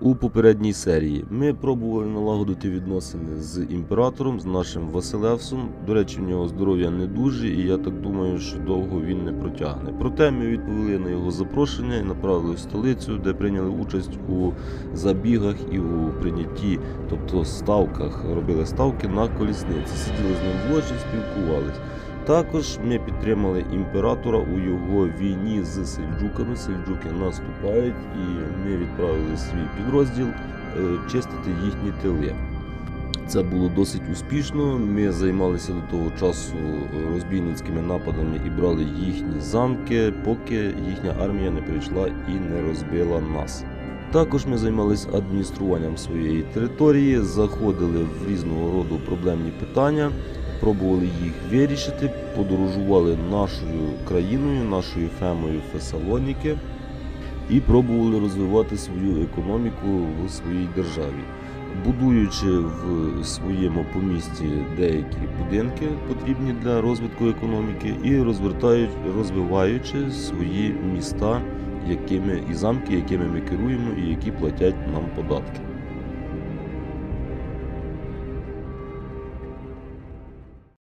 У попередній серії ми пробували налагодити відносини з імператором, з нашим Василевсом. До речі, в нього здоров'я не дуже, і я так думаю, що довго він не протягне. Проте ми відповіли на його запрошення і направили в столицю, де прийняли участь у забігах і у прийнятті, тобто ставках, робили ставки на колісниці. Сиділи з ним в ложі, спілкувались. Також ми підтримали імператора у його війні з сельджуками. Сельджуки наступають, і ми відправили свій підрозділ е, чистити їхні тили. Це було досить успішно. Ми займалися до того часу розбійницькими нападами і брали їхні замки, поки їхня армія не прийшла і не розбила нас. Також ми займалися адмініструванням своєї території, заходили в різного роду проблемні питання, пробували їх вирішити, подорожували нашою країною, нашою фемою Фесалоніки і пробували розвивати свою економіку в своїй державі, будуючи в своєму помісті деякі будинки, потрібні для розвитку економіки, і розвиваючи свої міста, якими і замки, якими ми керуємо, і які платять нам податки.